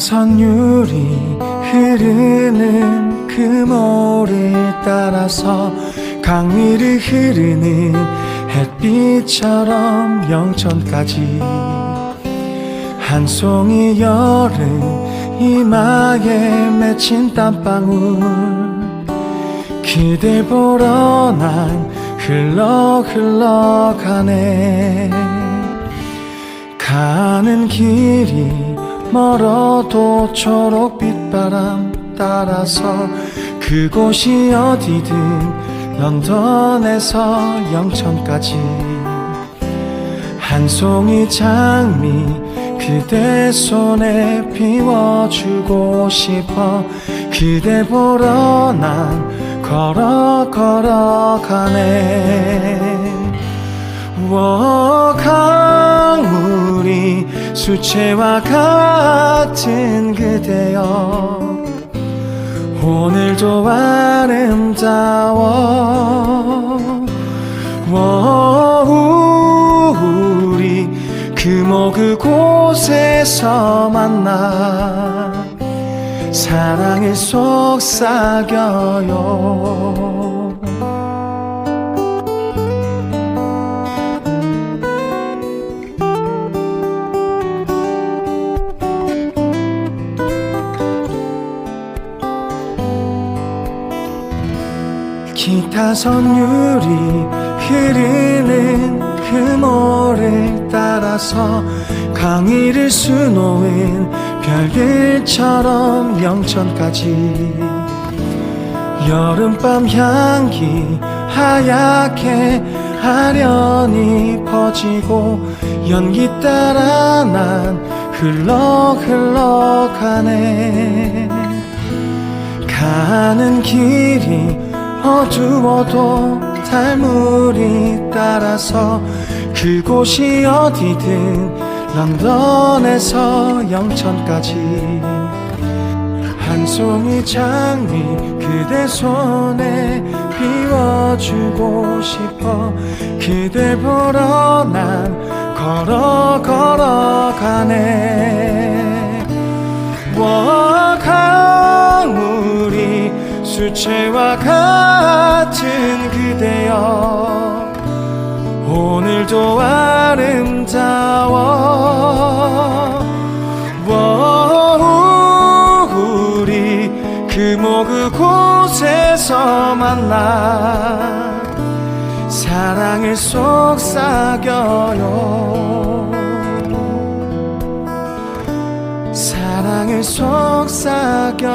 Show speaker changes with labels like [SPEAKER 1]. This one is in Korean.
[SPEAKER 1] 선율이 흐르는 그 모를 따라서 강위를 흐르는 햇빛처럼 영천까지. 한 송이 여름 이마에 맺힌 땀방울. 그대 보러 난 흘러 흘러가네. 가는 길이 멀어도 초록빛 바람 따라서 그곳이 어디든 런던에서 영천까지. 한 송이 장미 그대 손에 피워주고 싶어 그대 보러 난 걸어 걸어가네. 워 강물이 수채화 같은 그대여. 오늘도 아름다워. 워 우리 금오 그곳에서 만나 사랑을 속삭여요 기타 선율이 흐르는 그 모를 따라서 강의를 수놓은 별들처럼 영천까지. 여름밤 향기 하얗게 아련히 퍼지고 연기 따라 난 흘러 흘러 가네. 가는 길이 어두워도 달물이 따라서 그곳이 어디든 런던에서 영천까지. 한 송이 장미 그대 손에 비워주고 싶어 그대 보러 난 걸어 걸어가네 수채화 같은 그대여 오늘도 아름다워. 워 우리 금오 그곳에서 만나 사랑을 속삭여요. 사랑을 속삭여